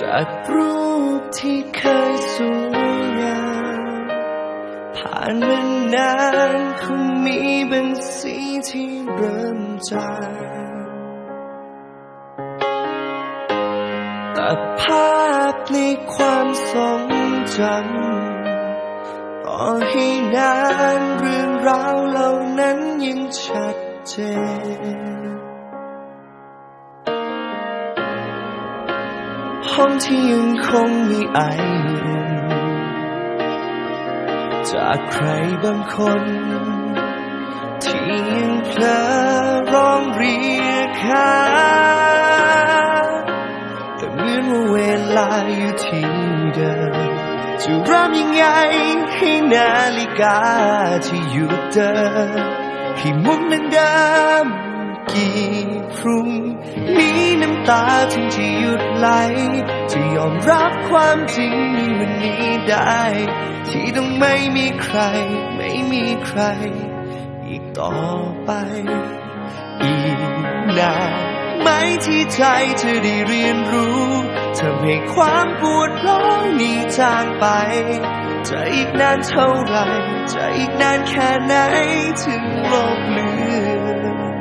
จากรูปที่เคยสวยงามผ่านมานานคงมีบางสีที่เริ่มจางแต่ภาพในความทรงจำต่อให้นานเรื่องราวเหล่านั้นยังชัดเจน ห้องที่ยังคงมีไออุ่นจากใครบางคน ที่ยังเพลอร้องเรียกหาแต่เหมือนว่าเวลาอยู่ที่เดิมจะเริ่มยังไงให้นาฬิกาที่หยุดเดินให้มุนเหมือนเดิมกี่ พรุ่งนี้น้ำตาถึงจะหยุดไหล จะยอมรับความจริงในวันนี้ได้ ที่ต้องไม่มีใคร ไม่มีใคร อีกต่อไป อีกนานไหมที่ใจเธอได้เรียนรู้ทำให้ความปวดร้าวนี้จางไป จะอีกนานเท่าไหรจะอีกนานแค่ไหนถึงโลกเลือน